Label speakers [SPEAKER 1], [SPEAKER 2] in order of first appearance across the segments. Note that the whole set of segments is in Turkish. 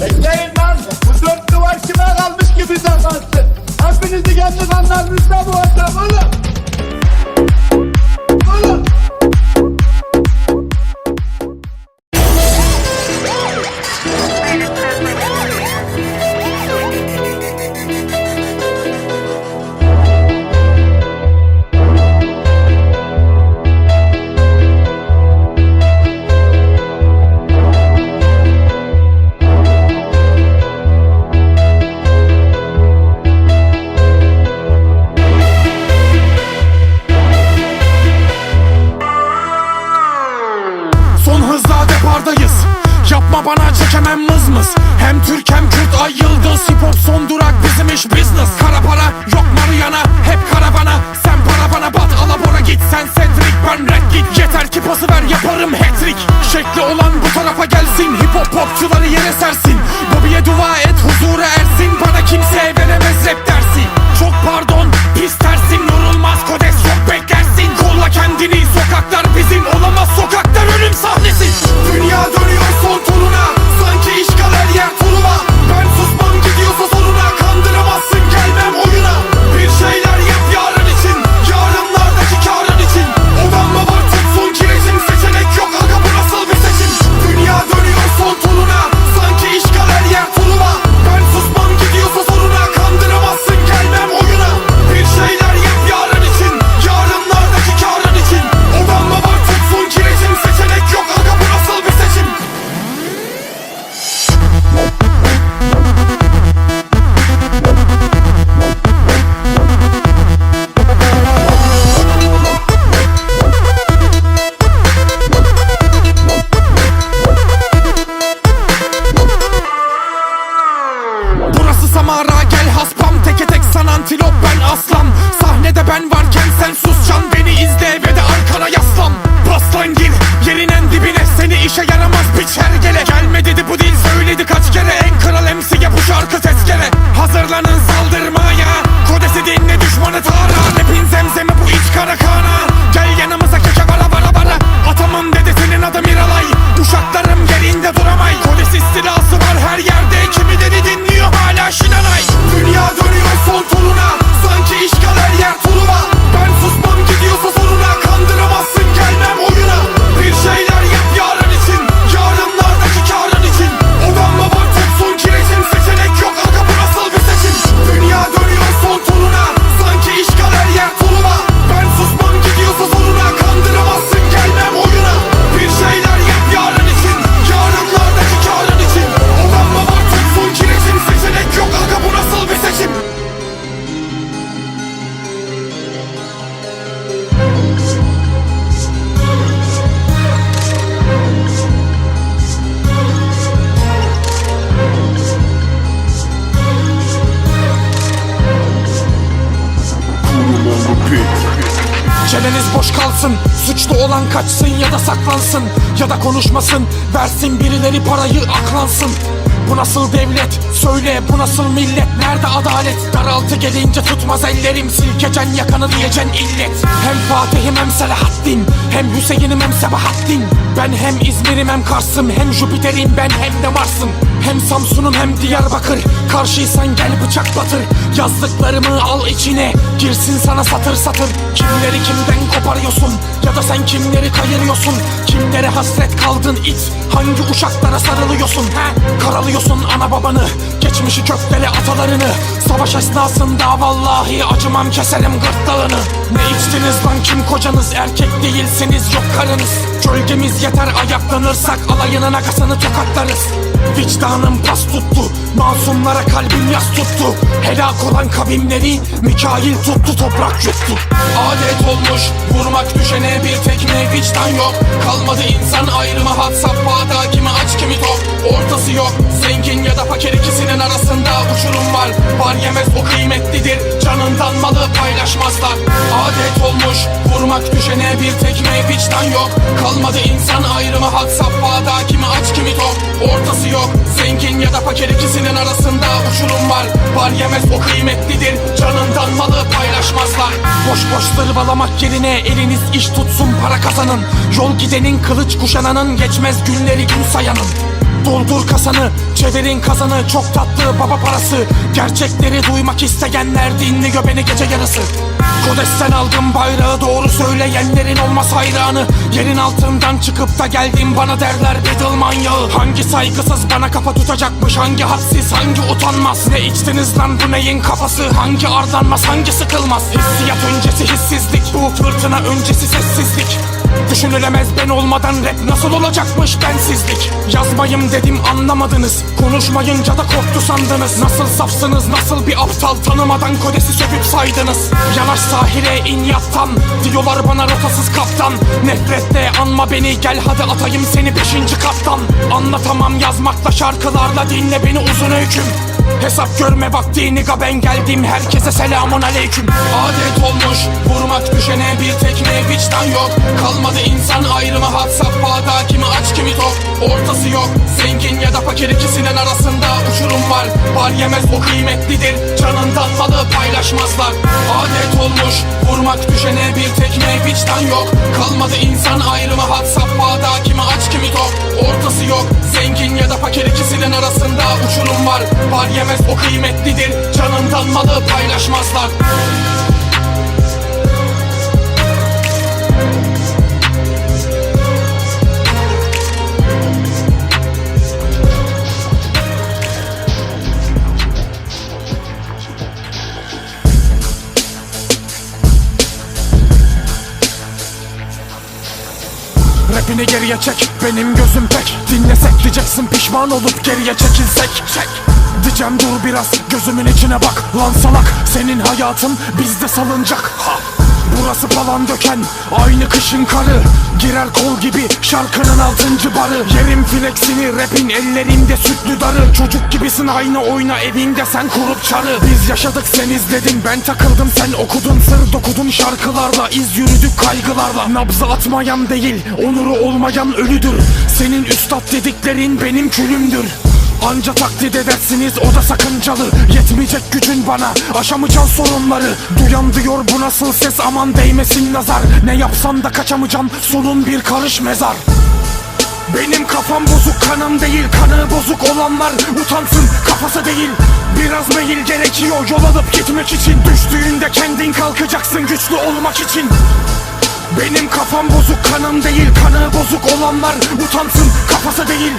[SPEAKER 1] Bekleyin lan. Bu dört duvar kime kalmış ki bize kalsın. Hepinizi kendi kanlarınızda boğacağım oğlum.
[SPEAKER 2] Bana çekemem mızmız Hem Türk hem Kürt ay yıldız Hip hop son durak bizim iş business. Kara para yok Mariana hep karavana. Sen para bana bat alabora git. Sen Cedric ben red git. Yeter ki pası ver yaparım hat-trick. Şekli olan bu tarafa gelsin Hip hop popçuları yere sersin. Bobby'ye dua Çeneniz boş kalsın Suçlu olan kaçsın ya da saklansın Ya da konuşmasın Versin birileri parayı aklansın bu nasıl devlet? Söyle bu nasıl millet? Nerede adalet? Daraltı gelince tutmaz ellerim. Silkecen yakanı diyeceksin illet. Hem Fatih'im hem Selahaddin Hem Hüseyin'im hem Sebahattin. Ben hem İzmir'im hem Kars'ım. Hem Jüpiter'im ben hem de Mars'ım. Hem Samsun'um hem Diyarbakır. Karşıysan gel bıçak batır. Yazdıklarımı al içine. Girsin sana satır satır. Kimleri kimden koparıyorsun? Ya da sen kimleri kayırıyorsun? Kimlere hasret kaldın? İt. Hangi uşaklara sarılıyorsun? He Karalıyorsun ana babanı Geçmişi köktele atalarını. Savaş esnasında vallahi acımam keserim gırtlağını. Ne içtiniz lan kim kocanız Erkek değilsiniz yok karınız Gölgemiz yeter ayaklanırsak Alayının akasını tokatlarız Vicdanım pas tuttu Masumlara kalbim yas tuttu. Helak olan kavimleri Mikail tuttu toprak yuttu. Adet olmuş vurmak düşene bir tekme vicdan yok. Kalmadı insan ayrımı had safhada Kimi aç kimi tok. Ortası yok Zengin ya da fakir ikisinin arasında uçurum var. Var yemez o kıymetlidir Canından malı paylaşmazlar. Adet olmuş vurmak düşene bir tekme vicdan yok Kalmadı insan ayrımı had safhada Kimi aç kimi tok. Ortası yok Zengin ya da fakir ikisinin arasında uçurum var. Var yemez o kıymetlidir. Canından malı paylaşmazlar. Boş boş zırvalamak yerine eliniz iş tutsun para kazanın. Yol gidenin kılıç kuşananın geçmez günleri gün sayanın Doldur kasanı çevirin kazanı Çok tatlı baba parası. Gerçekleri duymak isteyenler dinli göbeni gece yarısı. Kodesten aldım bayrağı doğru söyleyenlerin olmaz hayranı. Yerin altından çıkıp da geldim bana derler Beadle manyağı. Hangi saygısız bana kafa tutacakmış Hangi hadsiz hangi utanmaz? Ne içtiniz lan bu neyin kafası? Hangi ardanmaz hangi sıkılmaz? Hissiyat öncesi hissizlik Bu fırtına öncesi sessizlik. Düşünülemez ben olmadan rap nasıl olacakmış bensizlik? Yazmayım dedim anlamadınız. Konuşmayınca da korktu sandınız. Nasıl safsınız nasıl bir aptal Tanımadan kodesi söküp saydınız. Yanaş sahile in yattan. Diyorlar bana rotasız kaptan. Nefretle anma beni gel hadi atayım seni beşinci kattan Anlatamam yazmakla şarkılarla dinle beni uzun öyküm. Hesap görme vaktini ben geldim. Herkese selamun aleyküm. Adet olmuş vurmak düşene bir tekme vicdan yok. Kalmadı insan ayrımı had safhada kimi aç kimi tok. Ortası yok zengin ya da fakir ikisinin arasında uçurum var. Var yemez o kıymetlidir canından malı paylaşmazlar. Adet olmuş vurmak düşene bir tekme vicdan yok. Kalmadı insan ayrımı had safhada kimi aç kimi tok. Ortası yok zengin ya da fakir ikisinin arasında uçurum var. Var yemez o kıymetlidir canından malı paylaşmazlar Rapini geriye çek benim gözüm pek Dinlesek diyeceksin pişman olup geriye çekilsek. Çek. Diyeceğim dur biraz gözümün içine bak. Lan salak senin hayatın bizde salınacak ha. Burası falan döken. Aynı kışın karı. Girer kol gibi şarkının altıncı barı. Yerim flexini rapin ellerimde sütlü darı. Çocuk gibisin aynı oyna evinde sen kurup çarı. Biz yaşadık sen izledin. Ben takıldım sen okudun. Sır dokudun şarkılarla. İz yürüdük kaygılarla. Nabzı atmayan değil onuru olmayan ölüdür. Senin üstad dediklerin benim külümdür Anca taklit edersiniz o da sakıncalı. Yetmeyecek gücün bana aşamayacağın sorunları. Duyan diyor bu nasıl ses? Aman değmesin nazar. Ne yapsan da kaçamayacaksın sonun bir karış mezar. Benim kafam bozuk kanım değil kanı bozuk olanlar. Utansın kafası değil. Biraz meyil gerekiyor yol alıp gitmek için. Düştüğünde kendin kalkacaksın güçlü olmak için benim kafam bozuk kanım değil kanı bozuk olanlar utansın kafası değil.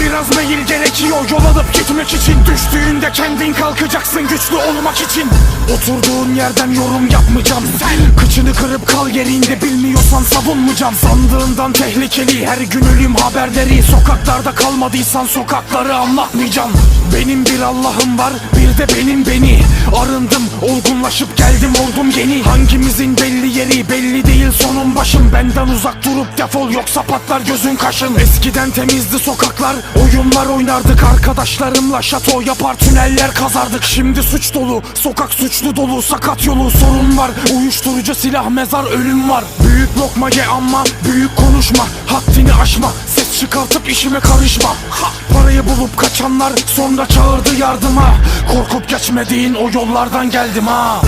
[SPEAKER 2] Biraz meyil gerekiyor yol alıp gitmek için. Düştüğünde kendin kalkacaksın güçlü olmak için. Oturduğun yerden yorum yapmayacağım. Sen kıçını kırıp kal yerinde bilmiyorsan savunmayacağım. Sandığından tehlikeli her gün ölüm haberleri. Sokaklarda kalmadıysan sokakları anlatmayacağım. Benim bir Allah'ım var bir de benim beni. Arındım olgunlaşıp geldim oldum yeni. Hangimizin belli yeri belli değil sonun başım Benden uzak durup defol. Yoksa patlar gözün kaşın. Eskiden temizdi sokaklar oyunlar oynardık. Arkadaşlarımla şato yapar tüneller kazardık. Şimdi suç dolu sokak suçlu dolu. Sakat yolu sorun var. Uyuşturucu silah mezar ölüm var. Büyük lokma ye ama büyük konuşma. Haddini aşma ses çıkartıp işime karışma. Ha, Parayı bulup kaçanlar sonra çağırdı yardıma. Korkup geçmediğin o yollardan geldim ha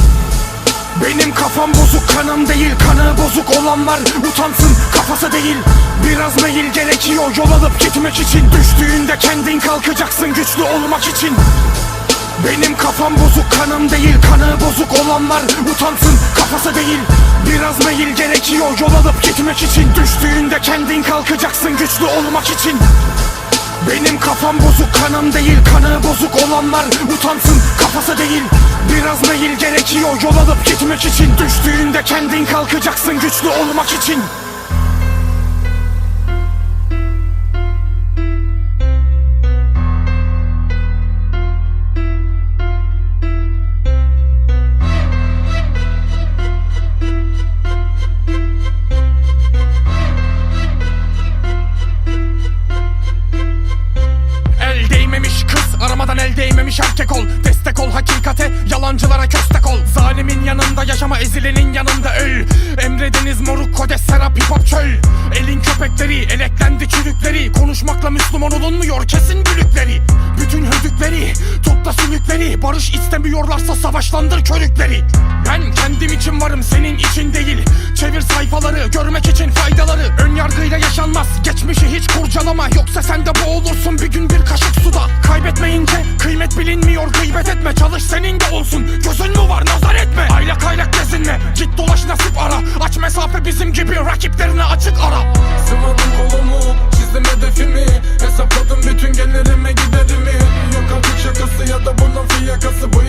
[SPEAKER 2] benim kafam bozuk kanım değil kanı bozuk olanlar utansın kafası değil. Biraz meyil gerekiyor yol alıp gitmek için. Düştüğünde kendin kalkacaksın güçlü olmak için. Benim kafam bozuk kanım değil kanı bozuk olanlar utansın kafası değil. Biraz meyil gerekiyor yol alıp gitmek için. Düştüğünde kendin kalkacaksın güçlü olmak için benim kafam bozuk kanım değil kanı bozuk olanlar utansın kafası değil. Biraz meyil gerekiyor yol alıp gitmek için. Düştüğünde kendin kalkacaksın güçlü olmak için yaşama ezilenin yanında öl. Emrediniz moruk kodes serap hip hop çöl köpekleri eleklendi çürükleri. Konuşmakla Müslüman olunmuyor kesin bülükleri Bütün hödükleri topla sülükleri Barış istemiyorlarsa savaşlandır körükleri. Ben kendim için varım senin için değil. Çevir sayfaları görmek için faydaları. Ön yargıyla yaşanmaz geçmişi hiç kurcalama. Yoksa sen de boğulursun bir gün bir kaşık suda. Kaybetmeyince kıymet bilinmiyor gıybet etme. Çalış senin de olsun gözün mü var nazar etme. Aylak aylak gezinme git dolaş nasip ara. Aç mesafe bizim gibi rakiplerine açık ara
[SPEAKER 3] Sıvadım kolumu çizdim hedefimi. Hesapladım bütün gelirimi giderimi. Yok artık şakası ya da bunun fiyakası. Bu